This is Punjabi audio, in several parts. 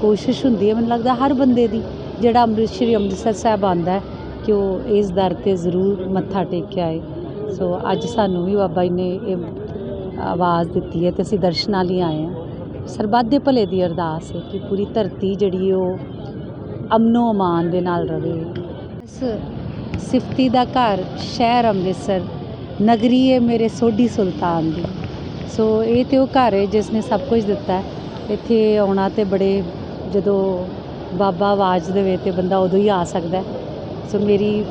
ਕੋਸ਼ਿਸ਼ ਹੁੰਦੀ ਹੈ, ਮੈਨੂੰ ਲੱਗਦਾ ਹਰ ਬੰਦੇ ਦੀ, ਜਿਹੜਾ ਅੰਮ੍ਰਿਤ, ਸ਼੍ਰੀ ਅੰਮ੍ਰਿਤਸਰ ਸਾਹਿਬ ਆਉਂਦਾ ਕਿ ਉਹ ਇਸ ਦਰ 'ਤੇ ਜ਼ਰੂਰ ਮੱਥਾ ਟੇਕ ਕੇ ਆਏ। ਸੋ ਅੱਜ ਸਾਨੂੰ ਵੀ ਬਾਬਾ ਜੀ ਨੇ ਇਹ ਆਵਾਜ਼ ਦਿੱਤੀ ਹੈ ਤੇ ਅਸੀਂ ਦਰਸ਼ਨਾਂ ਲਈ ਆਏ ਹਾਂ। ਸਰਬੱਤ ਦੇ ਭਲੇ ਦੀ ਅਰਦਾਸ ਹੈ ਕਿ ਪੂਰੀ ਧਰਤੀ ਜਿਹੜੀ ਉਹ ਅਮਨੋ ਅਮਾਨ ਦੇ ਨਾਲ ਰਵੇ। ਇਸ ਸਿਫਤੀ ਦਾ ਘਰ ਸ਼ਹਿਰ ਅੰਮ੍ਰਿਤਸਰ, ਨਗਰੀ ਹੈ ਮੇਰੇ ਸੋਢੀ ਸੁਲਤਾਨ ਦੀ। ਸੋ ਇਹ ਤੇ ਉਹ ਘਰ ਹੈ ਜਿਸ ਨੇ ਸਭ ਕੁਝ ਦਿੱਤਾ ਇੱਥੇ ਆਉਣਾ ਤੇ ਬੜੇ ਜਦੋਂ ਬਾਬਾ ਆਵਾਜ਼ ਦੇਵੇ ਤੇ ਬੰਦਾ ਉਦੋਂ ਹੀ ਆ ਸਕਦਾ ਸੋ ਮੇਰੀ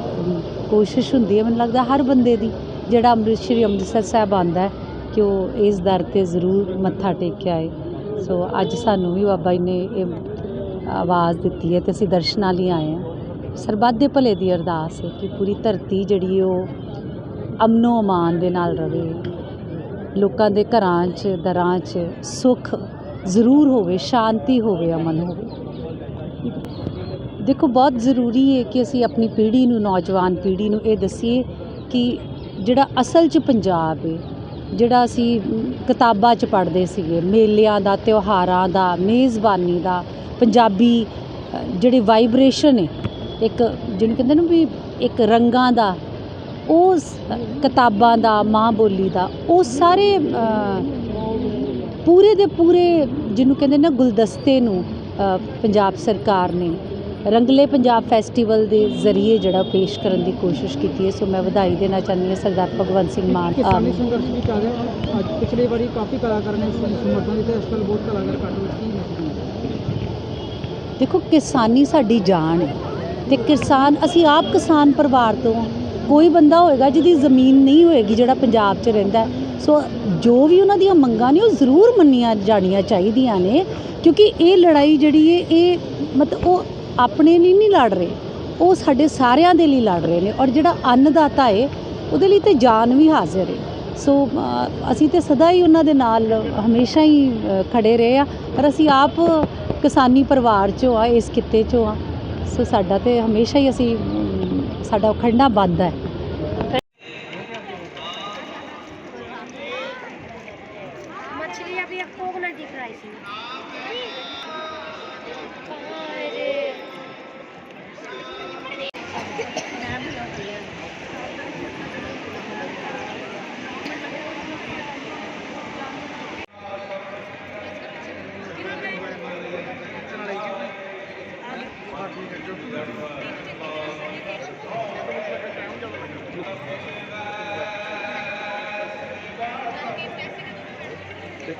ਕੋਸ਼ਿਸ਼ ਹੁੰਦੀ ਹੈ, ਮੈਨੂੰ ਲੱਗਦਾ ਹਰ ਬੰਦੇ ਦੀ, ਜਿਹੜਾ ਅੰਮ੍ਰਿਤ, ਸ਼੍ਰੀ ਅੰਮ੍ਰਿਤਸਰ ਸਾਹਿਬ ਆਉਂਦਾ ਕਿ ਉਹ ਇਸ ਦਰ 'ਤੇ ਜ਼ਰੂਰ ਮੱਥਾ ਟੇਕ ਕੇ ਆਏ। ਸੋ ਅੱਜ ਸਾਨੂੰ ਵੀ ਬਾਬਾ ਜੀ ਨੇ ਇਹ ਆਵਾਜ਼ ਦਿੱਤੀ ਹੈ ਤੇ ਅਸੀਂ ਦਰਸ਼ਨਾਂ ਲਈ ਆਏ ਹਾਂ। ਸਰਬੱਤ ਦੇ ਭਲੇ ਦੀ ਅਰਦਾਸ ਹੈ ਕਿ ਪੂਰੀ ਧਰਤੀ ਜਿਹੜੀ ਉਹ ਅਮਨੋ ਅਮਾਨ ਦੇ ਨਾਲ ਰਵੇ। ਲੋਕਾਂ ਦੇ ਘਰਾਂ 'ਚ, ਦਰਾਂ 'ਚ ਸੁੱਖ ਜ਼ਰੂਰ ਹੋਵੇ ਸ਼ਾਂਤੀ ਹੋਵੇ ਅਮਨ ਹੋਵੇ। ਦੇਖੋ ਬਹੁਤ ਜ਼ਰੂਰੀ ਹੈ ਕਿ ਅਸੀਂ ਆਪਣੀ ਪੀੜ੍ਹੀ ਨੂੰ ਨੌਜਵਾਨ ਪੀੜ੍ਹੀ ਨੂੰ ਇਹ ਦਸੀਏ ਕਿ ਜਿਹੜਾ ਅਸਲ 'ਚ ਪੰਜਾਬ ਹੈ ਜਿਹੜਾ ਅਸੀਂ ਕਿਤਾਬਾਂ 'ਚ ਪੜ੍ਹਦੇ ਸੀਗੇ ਮੇਲਿਆਂ ਦਾ ਤਿਉਹਾਰਾਂ ਦਾ ਮੇਜ਼ਬਾਨੀ ਦਾ ਪੰਜਾਬੀ ਅ, ਜਿਹੜੇ ਵਾਈਬ੍ਰੇਸ਼ਨ ਹੈ ਇੱਕ ਜਿਹਨੂੰ ਕਹਿੰਦੇ ਨਾ ਵੀ ਇੱਕ ਰੰਗਾਂ ਦਾ ਉਹ ਕਿਤਾਬਾਂ ਦਾ ਮਾਂ ਬੋਲੀ ਦਾ ਉਹ ਸਾਰੇ ਪੂਰੇ ਦੇ ਪੂਰੇ ਜਿਹਨੂੰ ਕਹਿੰਦੇ ਨਾ ਗੁਲਦਸਤੇ ਨੂੰ ਪੰਜਾਬ ਸਰਕਾਰ ਨੇ ਰੰਗਲੇ ਪੰਜਾਬ ਫੈਸਟੀਵਲ ਦੇ ਜ਼ਰੀਏ ਜਿਹੜਾ ਪੇਸ਼ ਕਰਨ ਦੀ ਕੋਸ਼ਿਸ਼ ਕੀਤੀ ਹੈ ਸੋ ਮੈਂ ਵਧਾਈ ਦੇਣਾ ਚਾਹੁੰਦੀ ਹਾਂ ਸਰਦਾਰ ਭਗਵੰਤ ਸਿੰਘ ਮਾਨ ਕਿਸਾਨੀ ਸੰਘਰਸ਼ ਵੀ ਚੱਲ ਰਿਹਾ ਅੱਜ ਪਿਛਲੀ ਵਾਰੀ ਕਾਫੀ ਕਲਾਕਾਰਾਂ ਨੇ ਸਮ- ਸਮਰਥਨ ਦਿੱਤਾ ਇਸ ਸਾਲ ਬਹੁਤ ਕਲਾਕਾਰ ਕੱਢ ਵਿੱਚ ਦੇਖੋ ਕਿਸਾਨੀ ਸਾਡੀ ਜਾਨ ਹੈ ਤੇ ਕਿਸਾਨ ਅਸੀਂ ਆਪ ਕਿਸਾਨ ਪਰਿਵਾਰ ਤੋਂ। ਕੋਈ ਬੰਦਾ ਹੋਏਗਾ ਜਿਹਦੀ ਜ਼ਮੀਨ ਨਹੀਂ ਹੋਏਗੀ ਜਿਹੜਾ ਪੰਜਾਬ 'ਚ ਰਹਿੰਦਾ। ਸੋ ਜੋ ਵੀ ਉਹਨਾਂ ਦੀਆਂ ਮੰਗਾਂ ਨੇ ਉਹ ਜ਼ਰੂਰ ਮੰਨੀਆਂ ਜਾਣੀਆਂ ਚਾਹੀਦੀਆਂ ਨੇ ਕਿਉਂਕਿ ਇਹ ਲੜਾਈ ਜਿਹੜੀ ਹੈ ਇਹ ਮਤਲਬ ਉਹ ਆਪਣੇ ਲਈ ਨਹੀਂ ਲੜ ਰਹੇ ਉਹ ਸਾਡੇ ਸਾਰਿਆਂ ਦੇ ਲਈ ਲੜ ਰਹੇ ਨੇ ਔਰ ਜਿਹੜਾ ਅੰਨਦਾਤਾ ਹੈ ਉਹਦੇ ਲਈ ਤੇ ਜਾਨ ਵੀ ਹਾਜ਼ਰ ਹੈ ਸੋ ਅਸੀਂ ਤੇ ਸਦਾ ਹੀ ਉਹਨਾਂ ਦੇ ਨਾਲ ਹਮੇਸ਼ਾ ਹੀ ਅ, ਖੜੇ ਰਹੇ ਆ ਪਰ ਅਸੀਂ ਆਪ ਕਿਸਾਨੀ ਪਰਿਵਾਰ ਚੋਂ ਆ ਇਸ ਕਿੱਤੇ ਚੋਂ ਆ। ਸੋ ਸਾਡਾ ਤੇ ਹਮੇਸ਼ਾ ਹੀ ਅਸੀਂ ਸਾਡਾ ਖੜਨਾ ਬੰਦ ਹੈ tinha e havia fogo na diferença. Thank you. Sí.